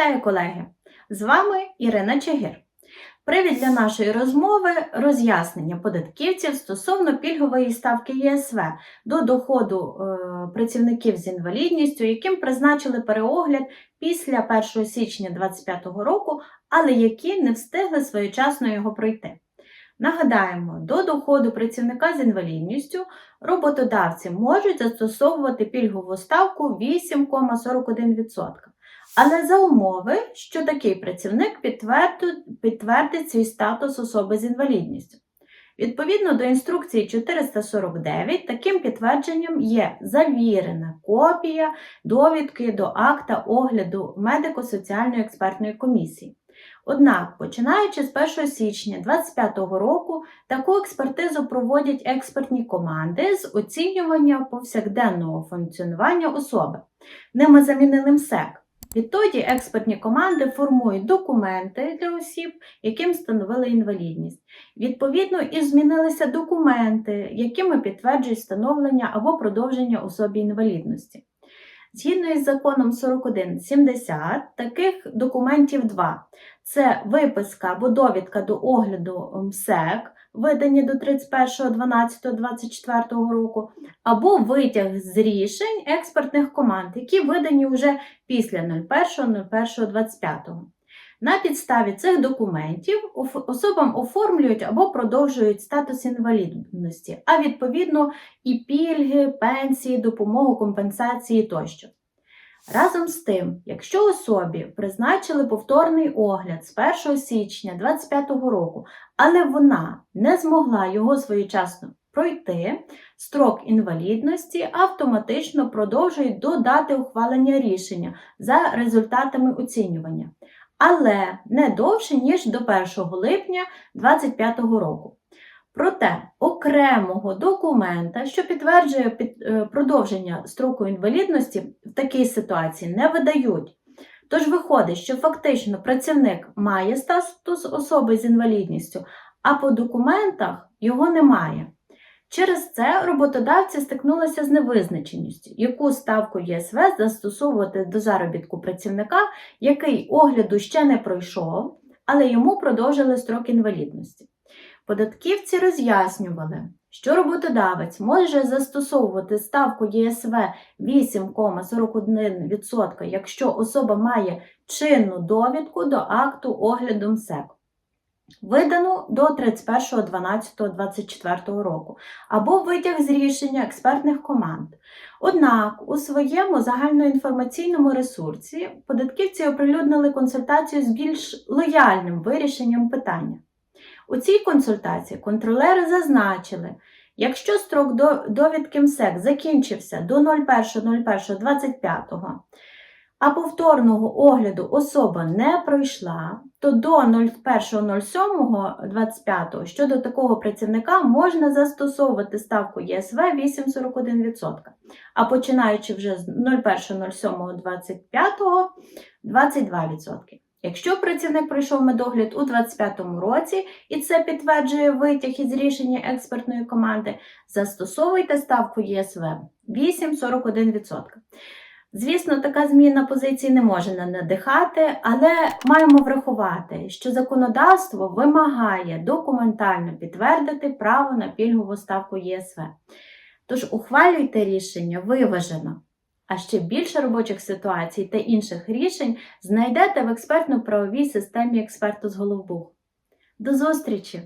Вітаю, колеги! З вами Ірина Чигир. Привід для нашої розмови роз'яснення податківців стосовно пільгової ставки ЄСВ до доходу е, працівників з інвалідністю, яким призначили переогляд після 1 січня 2025 року, але які не встигли своєчасно його пройти. Нагадаємо, до доходу працівника з інвалідністю роботодавці можуть застосовувати пільгову ставку 8,41%. Але за умови, що такий працівник підтвердить, свій статус особи з інвалідністю. Відповідно до інструкції 449, таким підтвердженням є завірена копія довідки до акта огляду медико-соціальної експертної комісії. Однак, починаючи з 1 січня 2025 року, таку експертизу проводять експертні команди з оцінювання повсякденного функціонування особи. Ними замінили МСЕК. Відтоді експертні команди формують документи для осіб, яким встановили інвалідність. Відповідно, і змінилися документи, якими підтверджують встановлення або продовження особі інвалідності. Згідно із законом 4170, таких документів два: це виписка або довідка до огляду МСЕК, видані до 31.12.24 року, або витяг з рішень експертних команд, які видані вже після 01.01.25. На підставі цих документів особам оформлюють або продовжують статус інвалідності, а відповідно і пільги, пенсії, допомогу, компенсації тощо. Разом з тим, якщо особі призначили повторний огляд з 1 січня 2025 року, але вона не змогла його своєчасно пройти, строк інвалідності автоматично продовжують до дати ухвалення рішення за результатами оцінювання, але не довше, ніж до 1 липня 2025 року. Проте окремого документа, що підтверджує е, продовження строку інвалідності, в такій ситуації не видають. Тож виходить, що фактично працівник має статус особи з інвалідністю, а по документах його немає. Через це роботодавці стикнулися з невизначеністю, яку ставку ЄСВ застосовувати до заробітку працівника, який огляду ще не пройшов, але йому продовжили строк інвалідності. Податківці роз'яснювали, що роботодавець може застосовувати ставку ЄСВ 8,41%, якщо особа має чинну довідку до акту огляду МСЕК, видану до 31.12.24 року, або витяг з рішення експертних команд. Однак у своєму загальноінформаційному ресурсі податківці оприлюднили консультацію з більш лояльним вирішенням питання. У цій консультації контролери зазначили, якщо строк довідки МСЕК закінчився до 01.01.25, а повторного огляду особа не пройшла, то до 01.07.25 щодо такого працівника можна застосовувати ставку ЄСВ 8,41%, а починаючи вже з 01.07.25 22%. Якщо працівник пройшов медогляд у 2025 році, і це підтверджує витяг із рішення експертної команди, застосовуйте ставку ЄСВ 8,41%. Звісно, така зміна позиції не може надихати, але маємо врахувати, що законодавство вимагає документально підтвердити право на пільгову ставку ЄСВ. Тож ухвалюйте рішення виважено. А ще більше робочих ситуацій та інших рішень знайдете в експертно-правовій системі експерту з Головбух. До зустрічі!